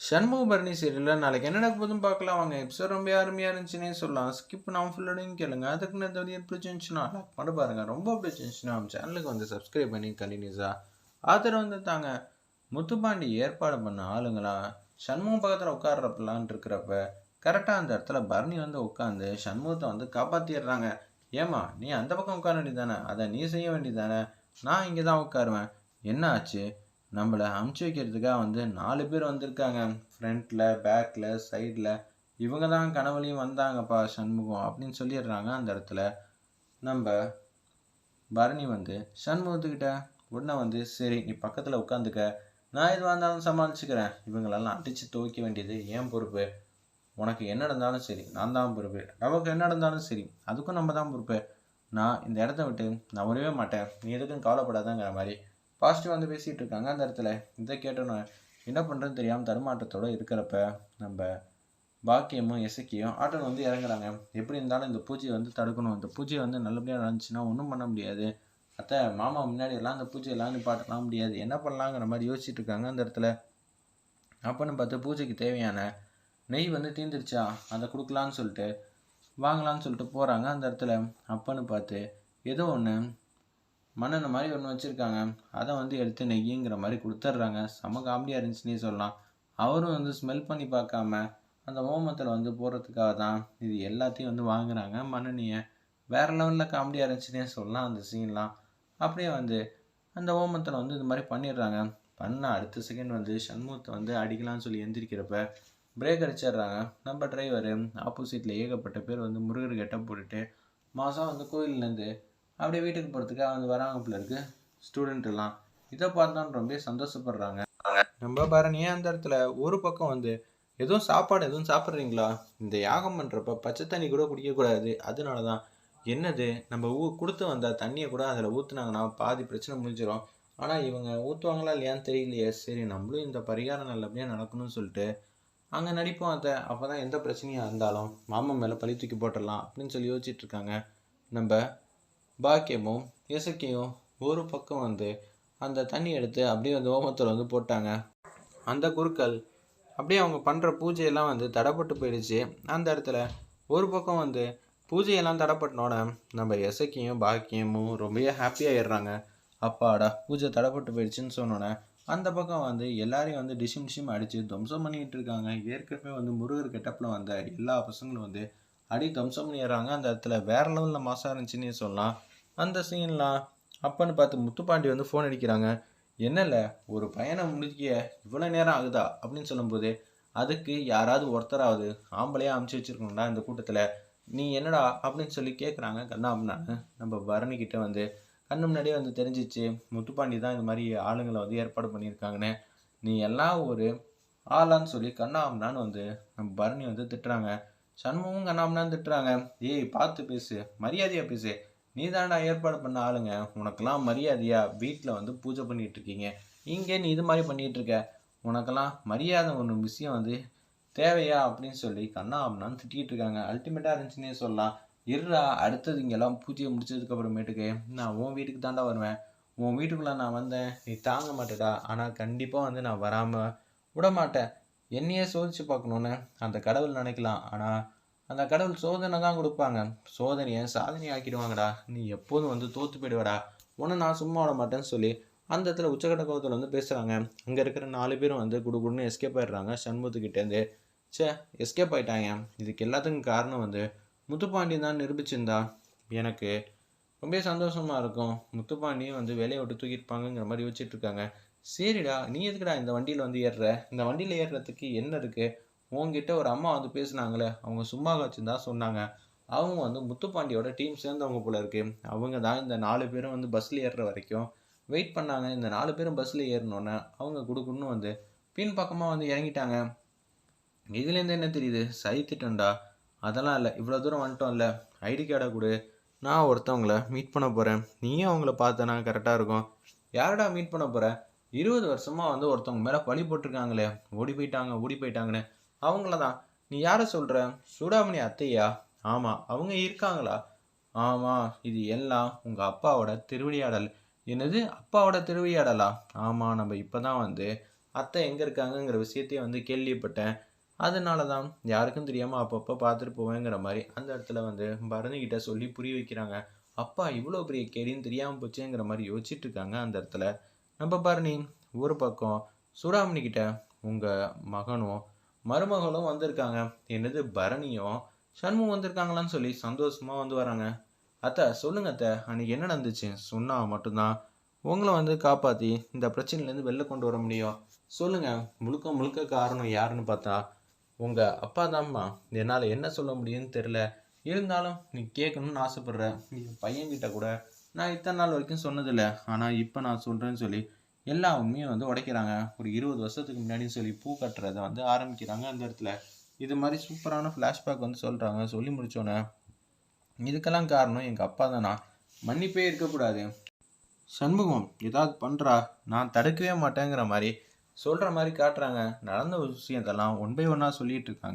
சண்முகபரணி சீரியலில் நாளைக்கு என்ன நடக்க போதும் பார்க்கலாம். வாங்க எபிசோட் ரொம்ப அருமையாக இருந்துச்சுன்னே சொல்லலாம். ஸ்கிப் நான் ஃபுல்லோடையும் கேளுங்க. அதுக்கு நான் தவிர பிடிச்சிருந்துச்சுன்னா லைக் பண்ண பாருங்க. ரொம்ப பிடிச்சிருந்துச்சுன்னா நம்ம சேனலுக்கு வந்து சப்ஸ்கிரைப் பண்ணி கண்டினியூஸாக ஆதரவு வந்து தாங்க. முத்துப்பாண்டி ஏற்பாடு பண்ண ஆளுங்களா? சண்முகம் பக்கத்தில் உட்காடுறப்பலான் இருக்கிறப்ப கரெக்டாக அந்த இடத்துல பரணி வந்து உட்காந்து சண்முகத்தை வந்து காப்பாற்றிடுறாங்க ஏமா நீ அந்த பக்கம் உட்கார வேண்டியதானே அதை நீ செய்ய வேண்டியதானே நான் இங்கே தான் உட்காருவேன். என்ன ஆச்சு? நம்மளை அமுச்சு வைக்கிறதுக்காக வந்து நாலு பேர் வந்திருக்காங்க. ஃப்ரண்ட்டில் பேக்கில் சைடில். இவங்க தான் கனவுலையும் வந்தாங்கப்பா சண்முகம் அப்படின்னு சொல்லிடுறாங்க அந்த இடத்துல. நம்ம பரணி வந்து சண்முகத்துக்கிட்ட உடனே வந்து சரி நீ பக்கத்தில் உட்காந்துக்க. நான் எதுவாக இருந்தாலும் சமாளிச்சுக்கிறேன். இவங்களெல்லாம் அடித்து துவைக்க வேண்டியது ஏன் பொறுப்பு? உனக்கு என்ன நடந்தாலும் சரி நான் தான் பொறுப்பு. நமக்கு என்ன நடந்தாலும் சரி அதுக்கும் நம்ம தான் பொறுப்பு. நான் இந்த இடத்த விட்டு நான் வரவே மாட்டேன். நீ எதுக்கும் கவலைப்படாதங்கிற மாதிரி பாசிட்டிவ் வந்து பேசிகிட்டு இருக்காங்க அந்த இடத்துல. இதை கேட்டோன்னே என்ன பண்ணுறதுன்னு தெரியாமல் தருமாற்றத்தோடு இருக்கிறப்ப நம்ம பாக்கியமும் இசக்கியும் ஆட்டோவில் வந்து இறங்குறாங்க. எப்படி இருந்தாலும் இந்த பூஜையை வந்து தடுக்கணும். இந்த பூஜை வந்து நல்லபடியாக நடந்துச்சுன்னா ஒன்றும் பண்ண முடியாது. அத்தை மாமா முன்னாடி எல்லாம் அந்த பூஜையெல்லாம் நிப்பாட்டலாம் முடியாது. என்ன பண்ணலாங்கிற மாதிரி யோசிச்சுட்டு இருக்காங்க அந்த இடத்துல. அப்பன்னு பார்த்து பூஜைக்கு தேவையான நெய் வந்து தீந்துருச்சா? அதை கொடுக்கலான்னு சொல்லிட்டு வாங்கலான்னு சொல்லிட்டு போகிறாங்க அந்த இடத்துல. அப்பன்னு பார்த்து ஏதோ ஒன்று மன்னன் மாதிரி ஒன்று வச்சுருக்காங்க. அதை வந்து எடுத்து நெய்யுங்கிற மாதிரி கொடுத்துட்றாங்க. செம காமெடியாக இருந்துச்சுன்னே சொல்லலாம். அவரும் வந்து ஸ்மெல் பண்ணி பார்க்காம அந்த ஓமத்தில் வந்து போடுறதுக்காக தான் இது எல்லாத்தையும் வந்து வாங்குறாங்க மன்னனியை. வேறு லெவலில் காமெடியாக இருந்துச்சுன்னே சொல்லலாம் அந்த சீன்லாம் அப்படியே வந்து அந்த ஓமத்தில் வந்து இது மாதிரி பண்ணிடுறாங்க. பண்ண அடுத்த செகண்ட் வந்து சண்முகத்தை வந்து அடிக்கலாம்னு சொல்லி எந்திரிக்கிறப்ப பிரேக் அடிச்சிடுறாங்க. நம்ம டிரைவர் ஆப்போசிட்டில் ஏகப்பட்ட பேர் வந்து முருகர் கெட்ட போட்டுட்டு மாதம் வந்து கோயிலேருந்து அப்படியே வீட்டுக்கு போகிறதுக்காக வந்து வராங்க போல இருக்கு. ஸ்டூடெண்ட் எல்லாம். இதை பார்த்தான்னு ரொம்ப சந்தோஷப்படுறாங்க. நம்ம பரணியே அந்த இடத்துல ஒரு பக்கம் வந்து எதுவும் சாப்பாடு எதுவும் சாப்பிட்றீங்களா? இந்த யாகம் பண்ணுறப்ப பச்சை தண்ணி கூட குடிக்கக்கூடாது. அதனால தான் என்னது? நம்ம ஊ கொடுத்து வந்த தண்ணியை கூட அதில் ஊற்றுனாங்கன்னா பாதி பிரச்சனை முடிஞ்சிடும் ஆனால் இவங்க ஊற்றுவாங்களா இல்லையான்னு தெரியலையே. சரி நம்மளும் இந்த பரிகாரம் நல்லபடியாக நடக்கணும்னு சொல்லிட்டு அங்கே நடிப்போம் அதை அப்போ தான் எந்த பிரச்சனையாக இருந்தாலும் மாமன் மேலே பழி தூக்கி போட்டுடலாம் அப்படின்னு சொல்லி யோசிச்சுட்ருக்காங்க நம்ம பாக்கியமும் இசக்கியும் ஒரு பக்கம் வந்து அந்த தண்ணி எடுத்து அப்படியே அந்த ஓமத்தில் வந்து போட்டாங்க. அந்த குருக்கள் அப்படியே அவங்க பண்ணுற பூஜையெல்லாம் வந்து தடைப்பட்டு போயிடுச்சு. அந்த இடத்துல ஒரு பக்கம் வந்து பூஜையெல்லாம் தடைப்பட்டனோட நம்ம இசக்கியும் பாக்கியமும் ரொம்பவே ஹாப்பியாகிடுறாங்க அப்பாடா பூஜை தடைப்பட்டு போயிடுச்சுன்னு சொன்னோன்னே அந்த பக்கம் வந்து எல்லாரையும் வந்து டிஷிம் டிஷிம் அடித்து துவம்சம் பண்ணிக்கிட்டு இருக்காங்க. ஏற்கனவே வந்து முருகர் கெட்டப்பில் வந்த எல்லா பசங்களும் வந்து அடி துவம்சம் பண்ணிடுறாங்க அந்த இடத்துல வேற லெவலில் மாசாக இருந்துச்சுன்னே சொல்லலாம் அந்த சீன்லாம் அப்பன்னு பார்த்து முத்துப்பாண்டி வந்து ஃபோன் அடிக்கிறாங்க. என்னல ஒரு பயணம் முடிக்க இவ்வளோ நேரம் ஆகுதா? அப்படின்னு சொல்லும்போது அதுக்கு யாராவது ஒருத்தராவது ஆம்பளையாக அமுச்சு வச்சுருக்கணும்டா இந்த கூட்டத்தில். நீ என்னடா? அப்படின்னு சொல்லி கேட்குறாங்க கண்ணா அப்படின்னா நம்ம பரணிக்கிட்ட வந்து கண்ணு முன்னாடியே வந்து தெரிஞ்சிச்சு முத்துப்பாண்டி தான் இந்த மாதிரி ஆளுங்களை வந்து ஏற்பாடு பண்ணியிருக்காங்கன்னு. நீ எல்லாம் ஒரு ஆளான்னு சொல்லி கண்ணாம்னான்னு வந்து நம்ம பரணி வந்து திட்டுறாங்க. சண்முகம் கண்ணாம்னான்னு திட்டுறாங்க. ஏய் பார்த்து பேசு மரியாதையாக பேசு. நீ தாண்டா ஏற்பாடு பண்ண ஆளுங்க. உனக்கெல்லாம் மரியாதையா வீட்டில் வந்து பூஜை பண்ணிட்டு இருக்கீங்க. இங்கே நீ இது மாதிரி பண்ணிட்டு இருக்க. உனக்கெல்லாம் மரியாதை ஒன்று விஷயம் வந்து தேவையா அப்படின்னு சொல்லி கண்ணா திட்டிகிட்டு இருக்காங்க. அல்டிமேட்டாக இருந்துச்சுன்னே சொல்லலாம். இருடா அடுத்தது இங்கெல்லாம் பூஜையை முடிச்சதுக்கப்புறமேட்டுக்கு நான் உன் வீட்டுக்கு தாண்டா வருவேன். உன் வீட்டுக்குள்ளே நான் வந்தேன். நீ தாங்க மாட்டேடா. ஆனால் கண்டிப்பாக வந்து நான் வராமல் விட மாட்டேன் என்னையே சோதிச்சு பார்க்கணுன்னு அந்த கடவுள் நினைக்கலாம். ஆனால் அந்த கடவுள் சோதனை தான் கொடுப்பாங்க. சோதனையை சாதனை ஆக்கிடுவாங்கடா? நீ எப்போதும் வந்து தோற்று போயிடுவடா. உன்னை நான் சும்மா விட மாட்டேன்னு சொல்லி அந்த இடத்துல உச்சக்கட்ட கோபத்தில் வந்து பேசுகிறாங்க அங்கே இருக்கிற நாலு பேரும் வந்து குடுகுடுன்னு எஸ்கேப் ஆயிடுறாங்க. சண்முகத்துக்கிட்டேருந்து சே எஸ்கேப் ஆயிட்டாங்க. இதுக்கு எல்லாத்துக்கும் காரணம் வந்து முத்துப்பாண்டியன் தான் நிரூபிச்சிருந்தா. எனக்கு ரொம்ப சந்தோஷமாக இருக்கும். முத்துப்பாண்டியும் வந்து வேலையை விட்டு தூக்கியிருப்பாங்கங்கிற மாதிரி யோசிச்சுட்டு இருக்காங்க. சரிடா நீ எதுக்குடா இந்த வண்டியில் வந்து ஏறுற? இந்த வண்டியில் ஏறுறதுக்கு என்ன இருக்குது உங்ககிட்ட ஒரு அம்மா வந்து பேசுனாங்களே அவங்க சும்மா வச்சுருந்தா சொன்னாங்க. அவங்க வந்து முத்துப்பாண்டியோட டீம் சேர்ந்தவங்க போல இருக்கு. அவங்க தான் இந்த நாலு பேரும் வந்து பஸ்ஸில் ஏறுற வரைக்கும் வெயிட் பண்ணாங்க. இந்த நாலு பேரும் பஸ்ஸில் ஏறினோன்னே அவங்க குடுக்குன்னு வந்து பின் பக்கமாக வந்து இறங்கிட்டாங்க. இதுலேருந்து என்ன தெரியுது? சைத்திட்டோம்டா அதெல்லாம் இல்லை. இவ்வளோ தூரம் வந்துட்டோம்ல. ஐடி கார்டை கொடு. நான் ஒருத்தவங்கள மீட் பண்ண போகிறேன் நீயும் அவங்கள பார்த்தனா கரெக்டாக இருக்கும். யாரடா மீட் பண்ண போகிற இருபது வருஷமாக வந்து ஒருத்தவங்க மேலே பழி போட்டிருக்காங்களே. ஓடி போயிட்டாங்க ஓடி போயிட்டாங்கன்னு. அவங்கள தான் நீ யாரை சொல்கிற சூடாமணி அத்தையா? ஆமாம் அவங்க இருக்காங்களா? ஆமாம் இது எல்லாம் உங்கள் அப்பாவோட திருவிளையாடல். என்னது? அப்பாவோட திருவிளையாடலா? ஆமாம் நம்ம இப்போ தான் வந்து அத்தை எங்கே இருக்காங்கங்கிற விஷயத்தையும் வந்து கேள்விப்பட்டேன். அதனால தான் யாருக்கும் தெரியாமல் அப்பப்போ பார்த்துட்டு போவேங்கிற மாதிரி அந்த இடத்துல வந்து பரணிக்கிட்ட கிட்ட சொல்லி புரிய வைக்கிறாங்க. அப்பா இவ்வளோ பெரிய கேடின்னு தெரியாமல் போச்சேங்கிற மாதிரி யோசிச்சுட்டு இருக்காங்க அந்த இடத்துல. நம்ம பரணி ஒரு பக்கம் சூடாமணிக்கிட்ட உங்கள் மகனும் மருமகளும் வந்திருக்காங்க. என்னது பரணியும்? சண்முகம் வந்திருக்காங்களான்னு சொல்லி சந்தோஷமாக வந்து வராங்க. அத்தை சொல்லுங்க அத்தை. அன்னைக்கு என்ன நடந்துச்சு? சொன்னா மட்டும்தான். உங்களை வந்து காப்பாற்றி இந்த பிரச்சனையிலேருந்து வெளில கொண்டு வர முடியும். சொல்லுங்க. முழுக்க முழுக்க காரணம் யாருன்னு பார்த்தா உங்கள் அப்பா தான்மா. என்னால் என்ன சொல்ல முடியும்னு தெரில இருந்தாலும் நீ கேட்கணும்னு ஆசைப்பட்ற. நீ பையன்கிட்ட கூட நான் இத்தனை நாள் வரைக்கும் சொன்னதில்ல. ஆனால் இப்போ நான் சொல்கிறேன்னு சொல்லி எல்லா உண்மையும் வந்து உடைக்கிறாங்க. ஒரு இருபது வருஷத்துக்கு முன்னாடின்னு சொல்லி பூ கட்டுறதை வந்து ஆரம்பிக்கிறாங்க அந்த இடத்துல. இது மாதிரி சூப்பரான ஃப்ளாஷ்பேக் வந்து சொல்கிறாங்க சொல்லி முடித்தோன்னே இதுக்கெல்லாம் காரணம் எங்கள் அப்பா தானா? மன்னிப்பே இருக்கக்கூடாது. சண்முகம் ஏதாவது பண்ணுறா நான் தடுக்கவே மாட்டேங்கிற மாதிரி சொல்கிற மாதிரி காட்டுறாங்க. நடந்த விஷயத்தெல்லாம் ஒன் பை ஒன்னாக சொல்லிகிட்டு இருக்காங்க.